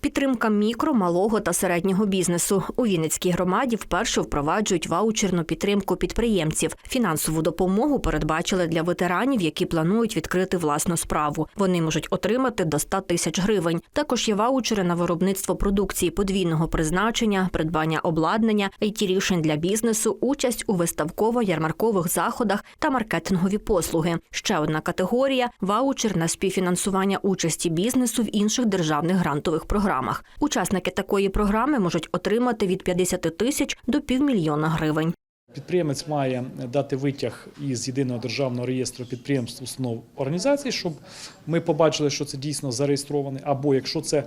Підтримка мікро, малого та середнього бізнесу у Вінницькій громаді вперше впроваджують ваучерну підтримку підприємців. Фінансову допомогу передбачили для ветеранів, які планують відкрити власну справу. Вони можуть отримати до 100 тисяч гривень. Також є ваучери на виробництво продукції подвійного призначення, придбання обладнання, it рішень для бізнесу, участь у виставково-ярмаркових заходах та маркетингові послуги. Ще одна категорія ваучер на співфінансування участі бізнесу в інших державних грантових програмах. Учасники такої програми можуть отримати від 50 тисяч до півмільйона гривень. Підприємець має дати витяг із єдиного державного реєстру підприємств, установ організацій, щоб ми побачили, що це дійсно зареєстрований. Або якщо це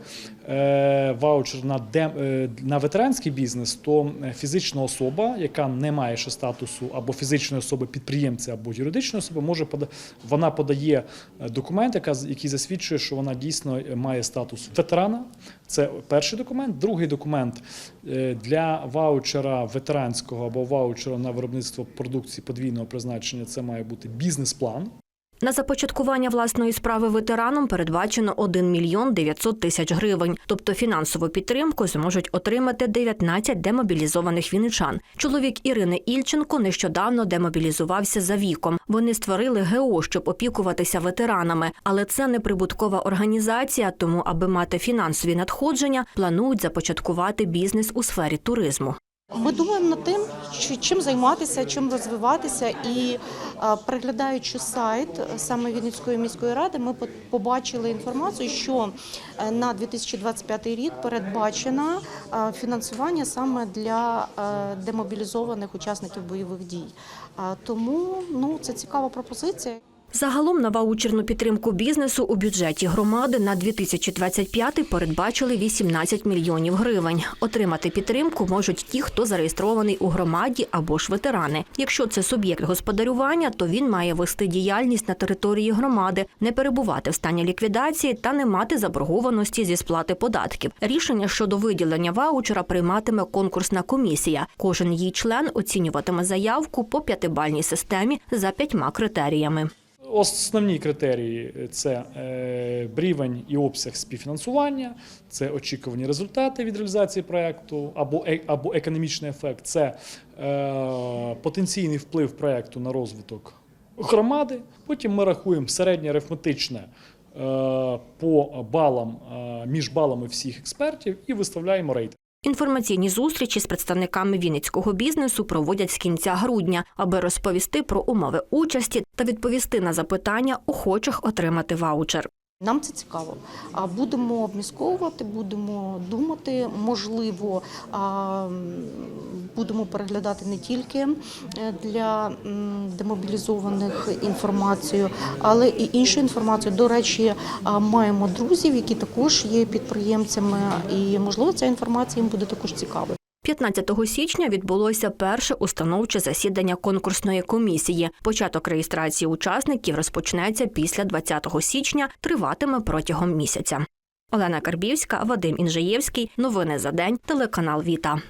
е, ваучер на, е, на ветеранський бізнес, то фізична особа, яка не має ще статусу або фізичної особи підприємця, або юридичної особи, може пода- вона подає е, документ, який засвідчує, що вона дійсно має статус ветерана. Це перший документ. Другий документ для ваучера ветеранського або ваучера на виробництво продукції подвійного призначення. Це має бути бізнес-план. На започаткування власної справи ветеранам передбачено 1 мільйон 900 тисяч гривень. Тобто фінансову підтримку зможуть отримати 19 демобілізованих вінничан. Чоловік Ірини Ільченко нещодавно демобілізувався за віком. Вони створили ГО, щоб опікуватися ветеранами, але це не прибуткова організація. Тому, аби мати фінансові надходження, планують започаткувати бізнес у сфері туризму. Ми думаємо над тим, чим займатися, чим розвиватися, і е, переглядаючи сайт е, саме Вінницької міської ради, ми по- побачили інформацію, що е, на 2025 рік передбачено фінансування саме для демобілізованих учасників бойових дій. Тому ну це цікава пропозиція. Загалом на ваучерну підтримку бізнесу у бюджеті громади на 2025 передбачили 18 мільйонів гривень. Отримати підтримку можуть ті, хто зареєстрований у громаді або ж ветерани. Якщо це суб'єкт господарювання, то він має вести діяльність на території громади, не перебувати в стані ліквідації та не мати заборгованості зі сплати податків. Рішення щодо виділення ваучера прийматиме конкурсна комісія. Кожен її член оцінюватиме заявку по п'ятибальній системі за п'ятьма критеріями. Основні критерії це е, рівень і обсяг співфінансування, це очікувані результати від реалізації проекту або, е- або економічний ефект, це е, потенційний вплив проекту на розвиток громади. Потім ми рахуємо середнє арифметичне по балам між балами всіх експертів і виставляємо рейтинг. Інформаційні зустрічі з представниками вінницького бізнесу проводять з кінця грудня, аби розповісти про умови участі та відповісти на запитання охочих отримати ваучер. Нам це цікаво. Будемо обмісковувати, будемо думати. Можливо, будемо переглядати не тільки е, для демобілізованих інформацію, але і іншу інформацію. До речі, маємо друзів, які також є підприємцями, і можливо ця інформація їм буде також цікавою. 15 січня відбулося перше установче засідання конкурсної комісії. Початок реєстрації учасників розпочнеться після 20 січня, триватиме протягом місяця. Олена Карбівська, Вадим Інжиєвський. Новини за день. Телеканал Віта.